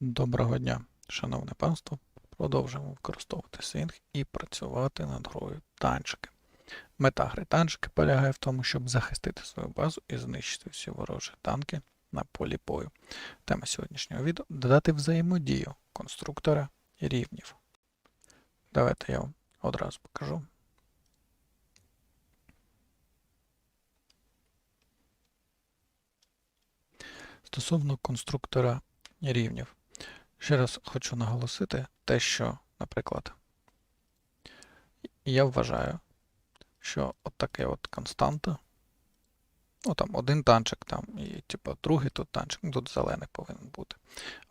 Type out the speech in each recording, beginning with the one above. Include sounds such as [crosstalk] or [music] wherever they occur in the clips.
Доброго дня, шановне панство. Продовжуємо використовувати Swing і працювати над грою танчики. Мета гри танчики полягає в тому, щоб захистити свою базу і знищити всі ворожі танки на полі бою. Тема сьогоднішнього відео додати взаємодію конструктора і рівнів. Давайте я вам одразу покажу. Стосовно конструктора рівнів. Ще раз хочу наголосити те, що, наприклад, я вважаю, що от таке от константа, ну там один танчик, там, і типу, другий тут танчик, ну тут зелений повинен бути.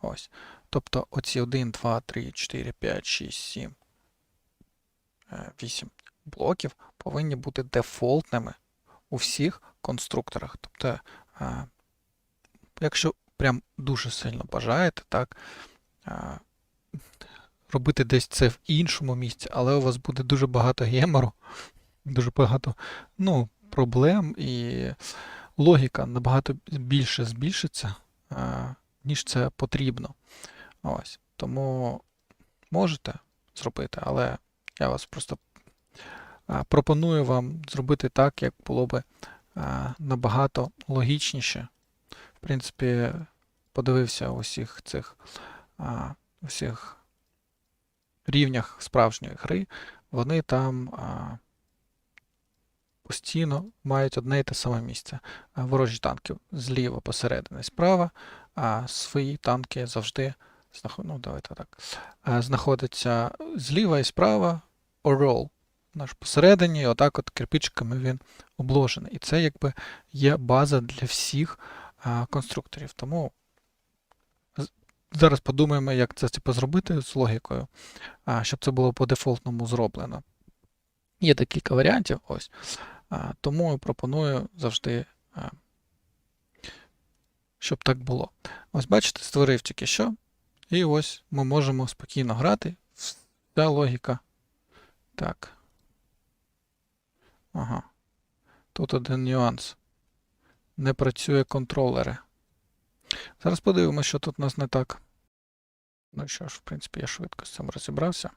Ось. Тобто оці 1, 2, 3, 4, 5, 6, 7, 8 блоків повинні бути дефолтними у всіх конструкторах. Тобто, е, якщо прям дуже сильно бажаєте, так, робити десь це в іншому місці, але у вас буде дуже багато гемору, дуже багато ну, проблем, і логіка набагато більше збільшиться, ніж це потрібно. Ось. Тому можете зробити, але я вас просто пропоную вам зробити так, як було би набагато логічніше. В принципі, подивився усіх цих а, усіх рівнях справжньої гри, вони там постійно мають одне і те саме місце. Ворожі танки зліва посередині справа, а свої танки завжди ну, давайте так, знаходяться зліва і справа орол. Наш посередині, отак от кирпичиками він обложений. І це якби є база для всіх а, конструкторів. Тому Зараз подумаємо, як це типу, зробити з логікою, щоб це було по дефолтному зроблено. Є декілька варіантів, ось. Тому пропоную завжди, щоб так було. Ось, бачите, створив тільки що. І ось ми можемо спокійно грати. Вся логіка. Так. Ага. Тут один нюанс. Не працює контролери. Зараз подивимося, що тут у нас не так. Ну що ж, в принципі, я швидко з цим розібрався.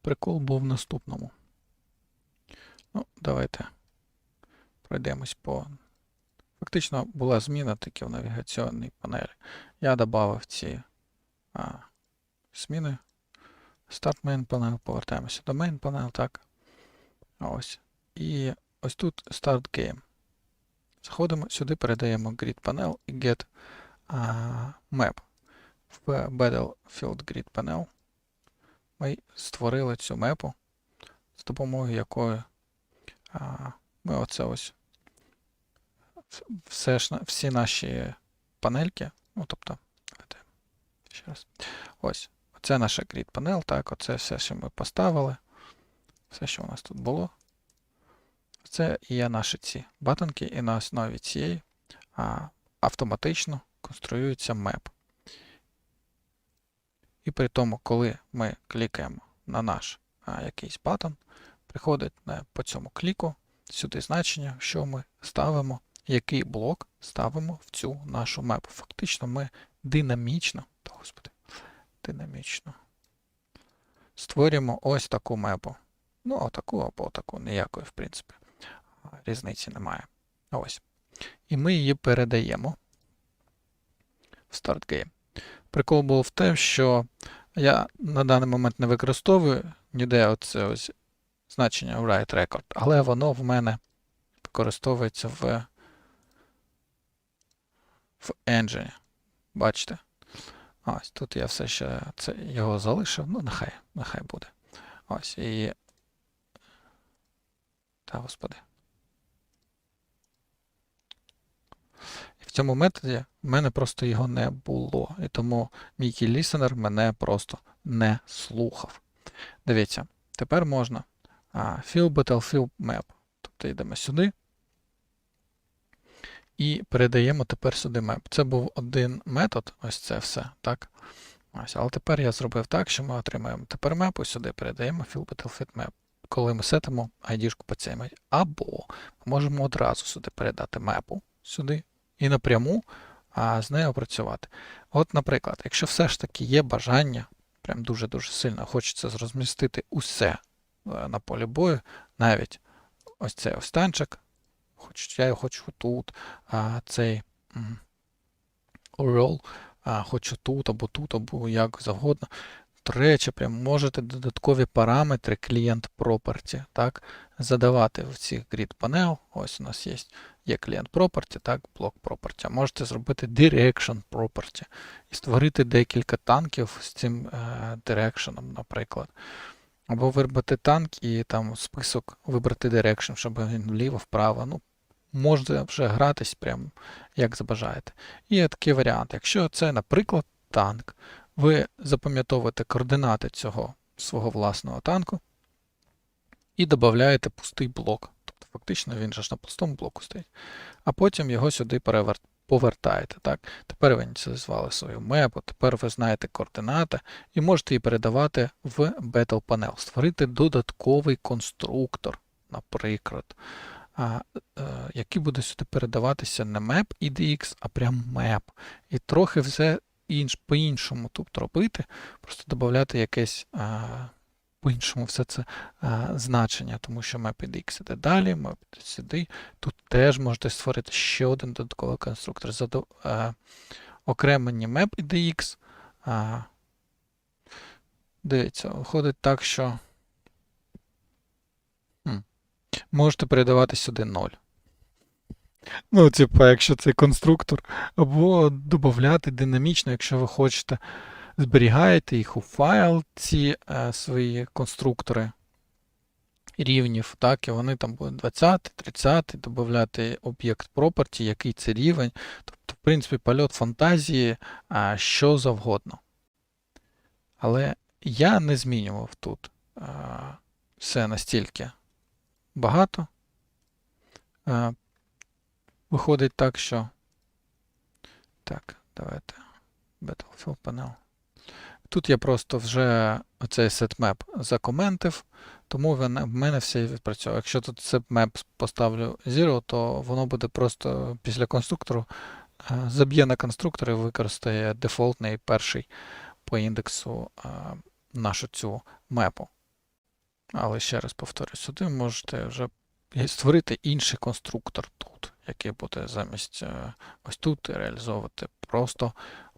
Прикол був в наступному. Ну, давайте пройдемось по. Фактично була зміна таки в навігаційній панелі. Я додав ці а, зміни. Start main panel, повертаємося до main panel, так. Ось. І ось тут Start Game. Заходимо сюди, передаємо Grid Panel і Get Map. В Battlefield Grid Panel ми створили цю мепу, з допомогою якої ми оце ось все ж, всі наші панельки, ну тобто, ще раз. Ось, це наша Grid Panel, так, оце все, що ми поставили, все, що у нас тут було. Це є наші ці батонки, і на основі цієї а, автоматично конструюється меп. І при тому, коли ми клікаємо на наш а, якийсь батон, приходить а, по цьому кліку сюди значення, що ми ставимо, який блок ставимо в цю нашу мепу. Фактично, ми динамічно, то, господи, динамічно створюємо ось таку мепу. Ну, отаку або таку, ніякої, в принципі різниці немає. Ось. І ми її передаємо в Start Game. Прикол був в те, що я на даний момент не використовую ніде оце ось значення write record, але воно в мене використовується в в engine. Бачите? Ось тут я все ще це його залишив. Ну, нехай, нехай буде. Ось. І. Та, господи. В цьому методі в мене просто його не було. І тому мій key мене просто не слухав. Дивіться, тепер можна fill battlefield map. Тобто йдемо сюди. І передаємо тепер сюди map. Це був один метод, ось це все. так? Ось, Але тепер я зробив так, що ми отримаємо тепер мепу, сюди передаємо fill battlefield map. Коли ми сетимо ID по цій мапі. Або ми можемо одразу сюди передати мепу сюди і напряму а, з нею працювати. От, наприклад, якщо все ж таки є бажання, прям дуже-дуже сильно хочеться розмістити усе е, на полі бою, навіть ось цей ось танчик, хоч я його хочу тут, а цей а, хочу тут або тут, або як завгодно. До прям можете додаткові параметри клієнт property, так, задавати в цих grid panel. Ось у нас є, є клієнт property, так, блок property. Можете зробити direction property і створити декілька танків з цим е, direction, наприклад. Або вибрати танк і там список вибрати direction, щоб він вліво, вправо. Ну, можете вже гратись прям як забажаєте. І є такий варіант. Якщо це, наприклад, танк, ви запам'ятовуєте координати цього свого власного танку і додаєте пустий блок. Тобто, фактично він же ж на пустому блоку стоїть. А потім його сюди перевер... повертаєте. Так? Тепер ви ініціалізували свою мепу, тепер ви знаєте координати і можете її передавати в Battle Panel, створити додатковий конструктор, наприклад. А, е, який буде сюди передаватися не map IDX, а прям map. І трохи все інш, по-іншому тут робити, просто додати якесь по-іншому все це значення, тому що map IDX іде далі, map сюди. Тут теж можете створити ще один додатковий конструктор. За а, окремлені map IDX. А, дивіться, виходить так, що. можете передавати сюди 0. Ну, типа, якщо це конструктор, або додати динамічно, якщо ви хочете, зберігаєте їх у файл, ці е, свої конструктори рівнів, так, і вони там будуть 20, 30, додати об'єкт property, який це рівень. Тобто, в принципі, польот фантазії, е, що завгодно. Але я не змінював тут е, все настільки багато. Виходить так, що. Так, давайте. Battlefield Panel. Тут я просто вже оцей setmap закоментив, тому в мене все відпрацьовує. Якщо тут setmap поставлю 0, то воно буде просто після конструктору е, заб'є на конструктор і використає дефолтний перший по індексу е, нашу цю мепу. Але ще раз повторюю, сюди можете вже створити інший конструктор тут, який буде замість е, ось тут реалізовувати просто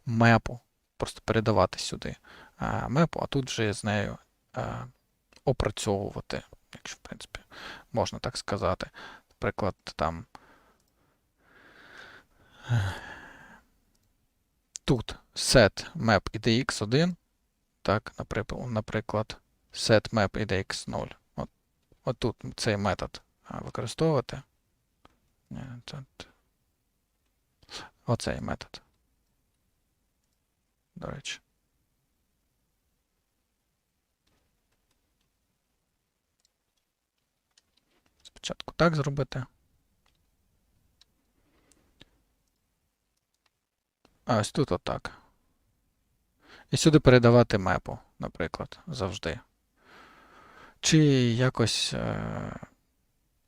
мепу, просто передавати сюди е, мепу, а тут вже з нею е, опрацьовувати, якщо, в принципі, можна так сказати. Наприклад, там тут set map idx1, так, наприклад, set map idx0. От, от тут цей метод використовувати. Оцей метод. До речі. Спочатку так зробити. А ось тут отак. І сюди передавати мепу, наприклад, завжди. Чи якось.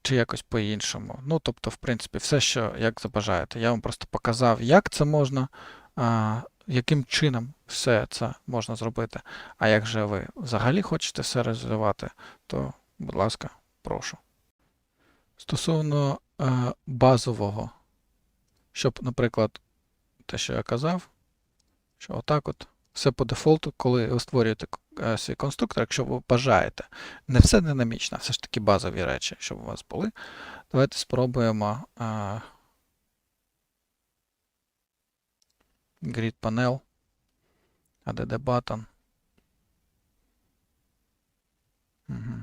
Чи якось по-іншому. Ну, тобто, в принципі, все, що як забажаєте. Я вам просто показав, як це можна, а, яким чином все це можна зробити. А як же ви взагалі хочете все розвивати, то, будь ласка, прошу. Стосовно а, базового, щоб, наприклад, те, що я казав, що отак от все по дефолту, коли ви створюєте е, свій конструктор, якщо ви бажаєте. Не все динамічно, все ж таки базові речі, щоб у вас були. Давайте спробуємо uh, Grid Panel, ADD Button. Угу.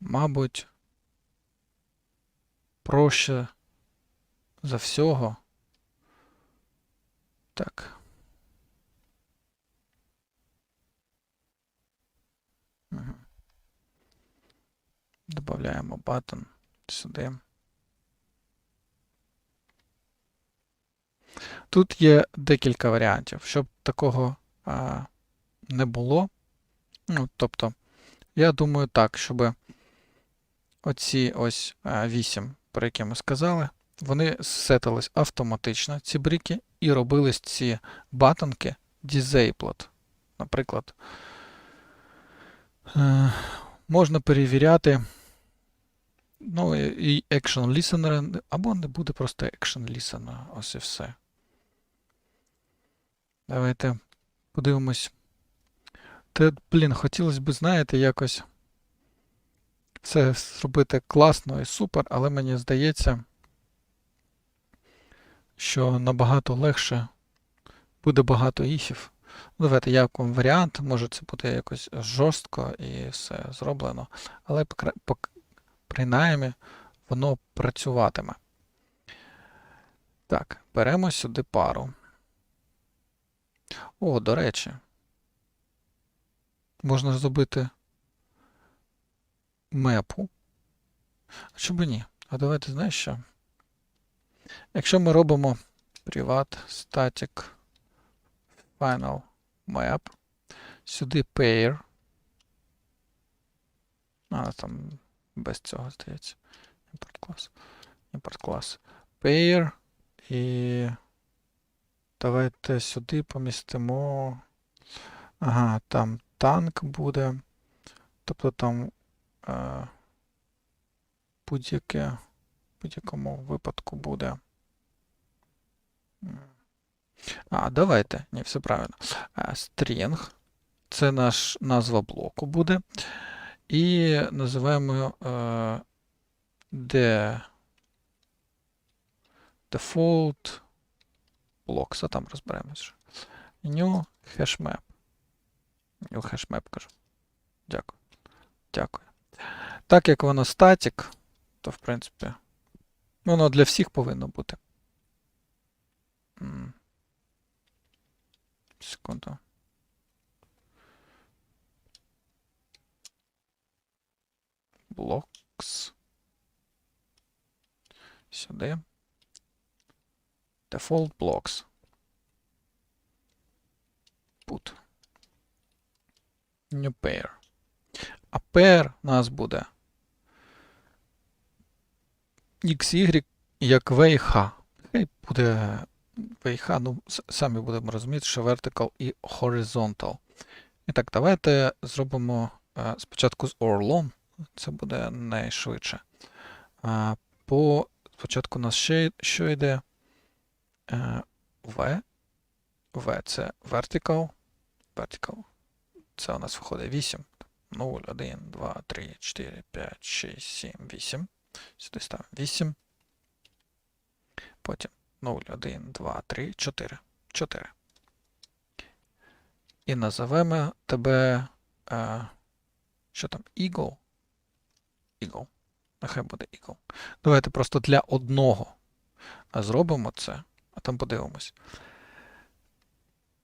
Мабуть, проще за всього. Так. Угу. Добавляємо батон сюди. Тут є декілька варіантів, щоб такого а, не було. Ну, тобто, Я думаю так, щоб оці ось 8, про які ми сказали, вони сетились автоматично, ці бріки, і робились ці батонки disabled. Наприклад, е, можна перевіряти ну, і Action Listener, або не буде просто Action Listener, ось і все. Давайте подивимось. Те, блін, хотілося б, знаєте, якось це зробити класно і супер, але мені здається, що набагато легше буде багато іфів. Ну, Давайте як вам варіант, може це буде якось жорстко і все зроблено, але принаймні воно працюватиме. Так, беремо сюди пару. О, до речі, можна зробити мепу. А чому ні? А давайте, знаєш що? Якщо ми робимо privat static final map, сюди pair. А, там без цього здається. Import class. Import class. Pair. І давайте сюди помістимо. Ага, там танк буде. Тобто там будь-яке будь-якому випадку буде. А, давайте. Ні, все правильно. Е, String. Це наш назва блоку буде. І називаємо е, default blocks, а там розберемося. New hashmap. New hashmap кажу. Дякую. Дякую. Так як воно статік, то в принципі воно для всіх повинно бути. Секунду. Blocks. Сюди. Default blocks. Put. New pair. А pair у нас буде XY як V і H. Хай буде V і H, ну, самі будемо розуміти, що vertical і horizontal. І так, давайте зробимо е, спочатку з орлом. Це буде найшвидше. По, спочатку у нас ще що йде? Е, V. V це vertical. Vertical. Це у нас виходить 8. 0, 1, 2, 3, 4, 5, 6, 7, 8. Сюди ставимо 8. Потім 0, 1, 2, 3, 4. 4. І називемо тебе. Е, що там? Eagle. Eagle. Нехай буде Eagle. Давайте просто для одного зробимо це, а там подивимось.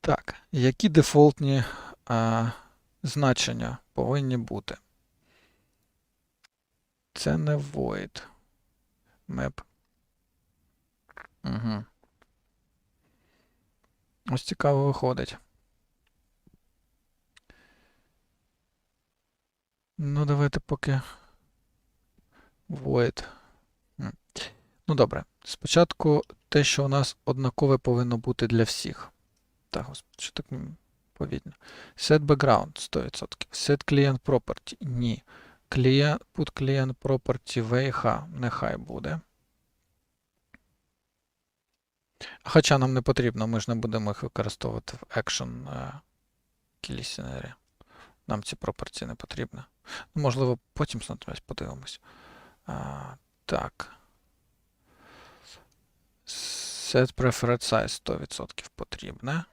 Так, які дефолтні а, значення повинні бути? Це не void. Map. Угу. Ось цікаво виходить. Ну, давайте поки void. Ну, добре. Спочатку те, що у нас однакове повинно бути для всіх. Так, господи, що так м, повільно. Set background 100%. Set client property. Ні. Put client property VH. Нехай буде. Хоча нам не потрібно, ми ж не будемо їх використовувати в action е, key. Нам ці пропорції не потрібні. Ну, Можливо, потім натомість подивимось. А, так. Set preferred size 100% потрібне.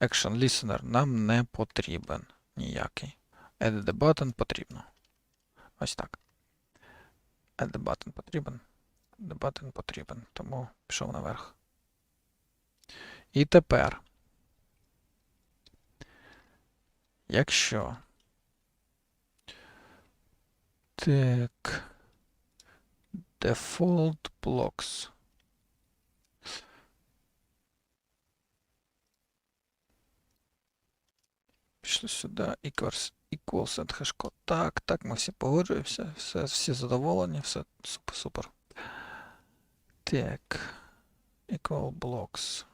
Action listener нам не потрібен ніякий. Add the button потрібно. Ось так. Add the button потрібен. Add the button потрібен. Тому пішов наверх. І тепер. Якщо. Так. Default blocks. Пішли сюди. Equals equals and. Так, так, ми всі погоджуємося, все, всі задоволені, все супер, супер. Так. Equal blocks.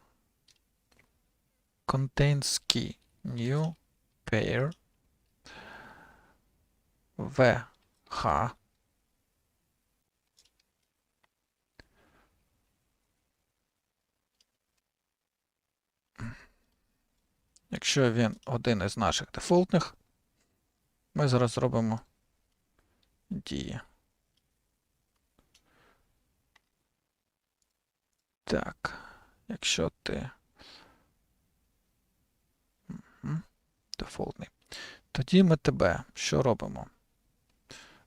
Contains key. New pair. VH. Якщо він один із наших дефолтних, ми зараз зробимо дії. Так, якщо ти дефолтний, тоді ми тебе що робимо?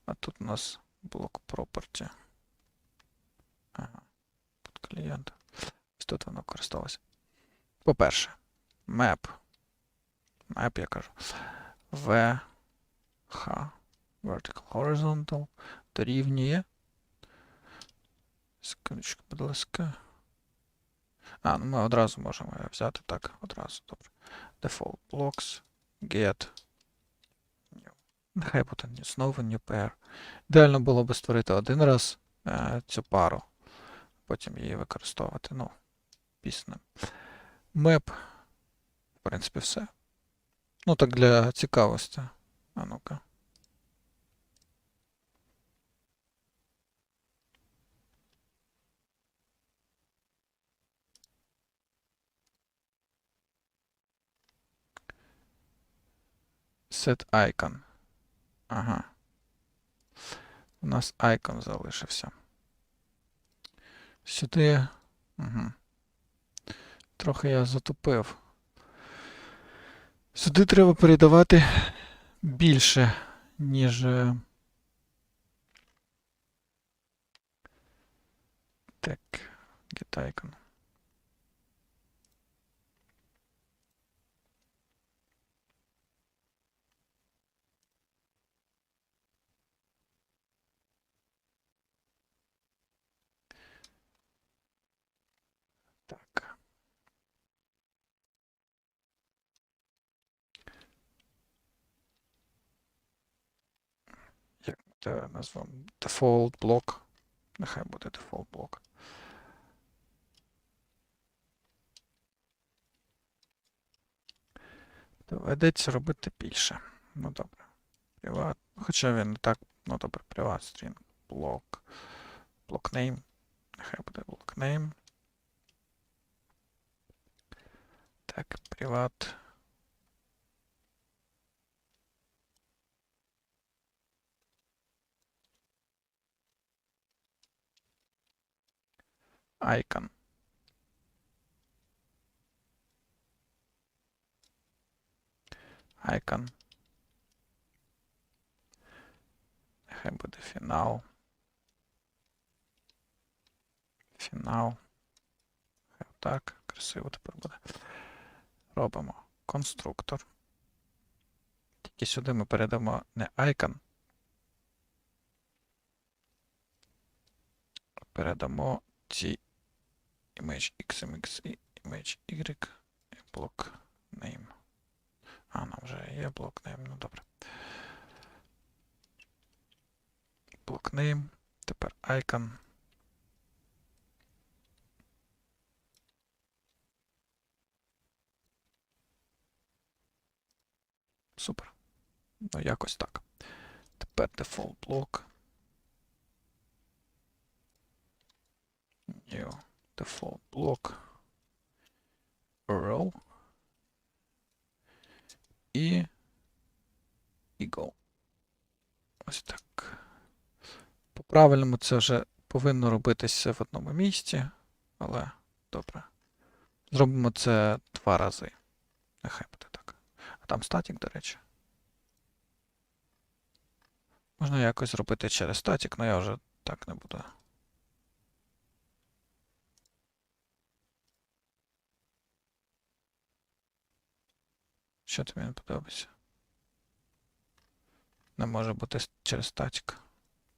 А тут у нас блок property. Ага, клієнт. Ось тут воно користувалося. По-перше, map. Map, я кажу. VH vertical horizontal дорівнює. Секундочку, будь ласка. А, ну ми одразу можемо взяти так, одразу. Добре. Default blocks, get. New. Нехай буде знову new pair. Ідеально було би створити один раз е, цю пару, потім її використовувати. Ну, пісня. Map. В принципі, все. Ну, так для цікавості. А ну-ка. Set icon. Ага. У нас icon залишився. Сюди. Угу. Трохи я затупив. Сюди треба передавати більше, ніж. е, Так, get icon. Так. Це назвемо? Default блок. Нехай буде default блок. Доведеться робити більше. Ну добре. Приват. Хоча він не так. Ну добре, приват string блок. Блок name. Нехай буде блок name. Так, приват. Icon. Icon. Нехай буде фінал. Фінал. Хай так, красиво тепер буде. Робимо конструктор. Тільки сюди ми передамо не icon, передамо ці image xmx image y блок name. А, нам вже є блок name, ну добре. Блок name, тепер icon. Супер. Ну, якось так. Тепер default блок. New default блок. Row. І. І. Ось так. По-правильному це вже повинно робитися в одному місці, але добре. Зробимо це два рази. Нехай буде так. А там статік, до речі. Можна якось зробити через статік, але я вже так не буду. Що тобі не подобається? Не може бути через статік.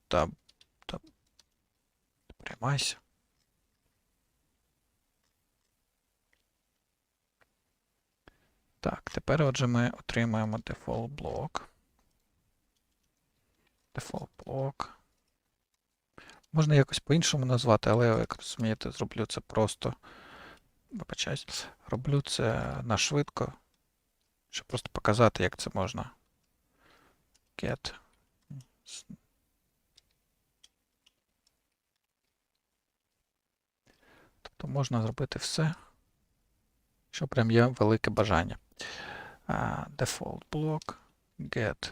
Та, та. Приймайся. Так, тепер отже ми отримаємо default блок. Default block. Можна якось по-іншому назвати, але, як розумієте, зроблю це просто. Вибачаюсь. Роблю це на швидко, щоб просто показати, як це можна. Get. Тобто можна зробити все, що прям є велике бажання. А, Default block, get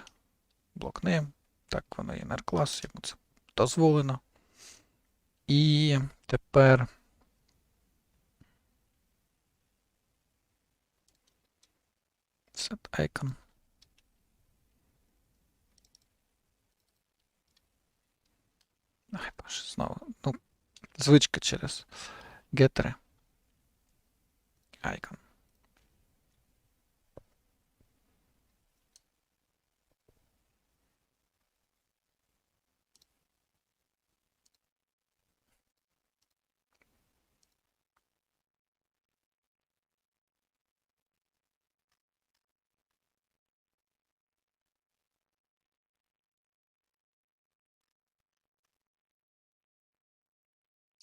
block name. Так, воно inner клас, йому це дозволено. І тепер set icon. Ай, боже, знову. Ну, звичка через гетери. Icon.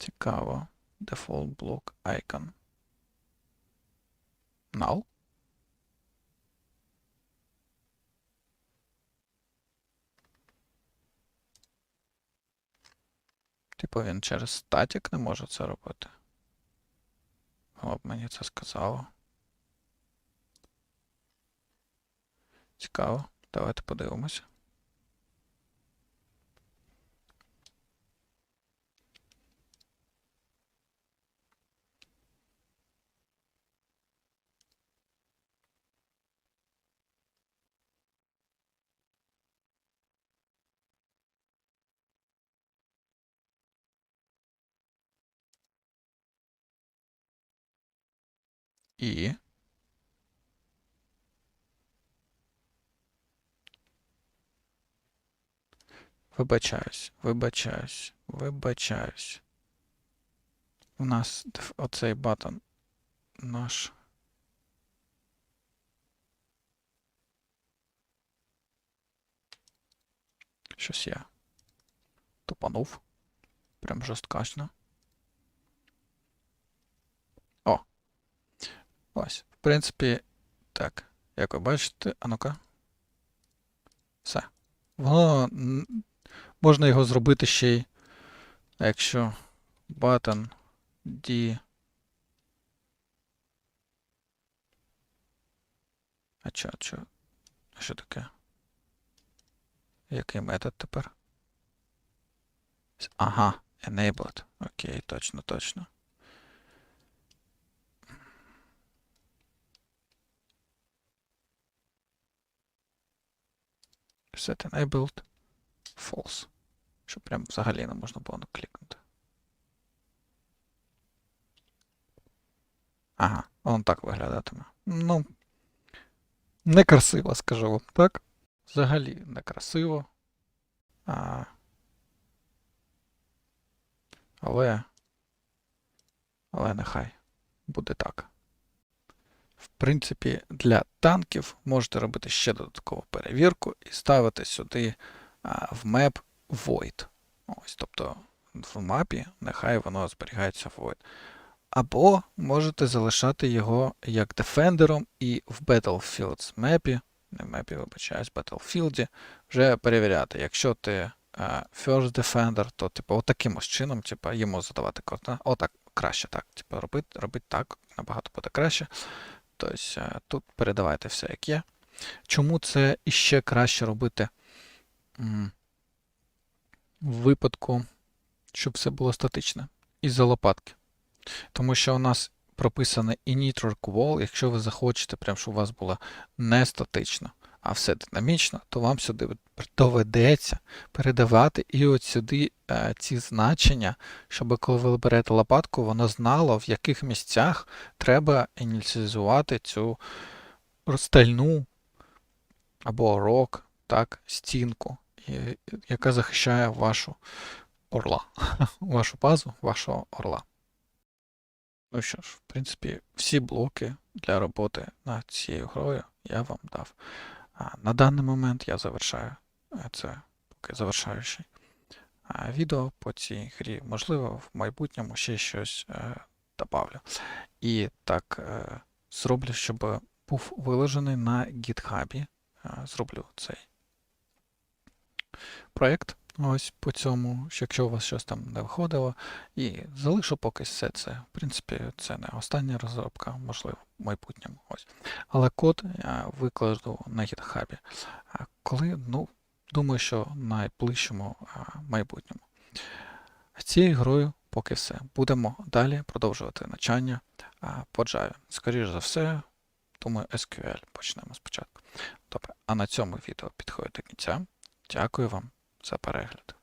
Цікаво. Default block icon. Null. Типу він через статік не може це робити. Воно б мені це сказало. Цікаво. Давайте подивимося. І. Вибачаюсь, вибачаюсь, вибачаюсь. У нас оцей батон наш. Щось я тупанув. Прям жорсткачно. О. Ось. В принципі, так. Як ви бачите, а ну-ка. Все. Воно можна його зробити ще й, якщо button D. А чо, чо? А Що таке? Який метод тепер? Ага, enabled. Окей, точно, точно. Set enabled. False. Щоб прям взагалі не можна було клікнути. Ага, он так виглядатиме. Ну, некрасиво, скажу вам, так? Взагалі некрасиво. А, але. Але нехай буде так. В принципі, для танків можете робити ще додаткову перевірку і ставити сюди а, в map void. Ось, тобто в мапі нехай воно зберігається void. Або можете залишати його як дефендером і в Battlefields мепі, не в мепі, вибачаюсь, Battlefield, вже перевіряти. Якщо ти First Defender, то типу, отаким ось чином, типу, йому задавати координати. Отак краще так. Типу, робити, робити так, набагато буде краще. Тобто тут передавайте все, як є. Чому це іще краще робити в випадку, щоб все було статичне із-за лопатки? Тому що у нас прописане init wall, якщо ви захочете, прям, щоб у вас було не статично, а все динамічно, то вам сюди доведеться передавати і от сюди е, ці значення, щоб коли ви берете лопатку, воно знало, в яких місцях треба ініціалізувати цю стальну або рок, так, стінку, яка захищає вашу орла, [laughs] вашу базу, вашого орла. Ну що ж, в принципі, всі блоки для роботи над цією грою я вам дав. А на даний момент я завершаю е, це поки завершаючий відео по цій грі. Можливо, в майбутньому ще щось е, добавлю. І так е, зроблю, щоб був виложений на GitHub. Е, Зроблю цей проєкт. Ось по цьому, якщо у вас щось там не виходило, і залишу поки все це. В принципі, це не остання розробка, можливо, в майбутньому. Ось. Але код я викладу на GitHub. Коли, ну, думаю, що найближчому майбутньому. З цією грою поки все. Будемо далі продовжувати навчання по Java. Скоріше за все, думаю, SQL почнемо спочатку. Добре, а на цьому відео підходить до кінця. Дякую вам за перегляд.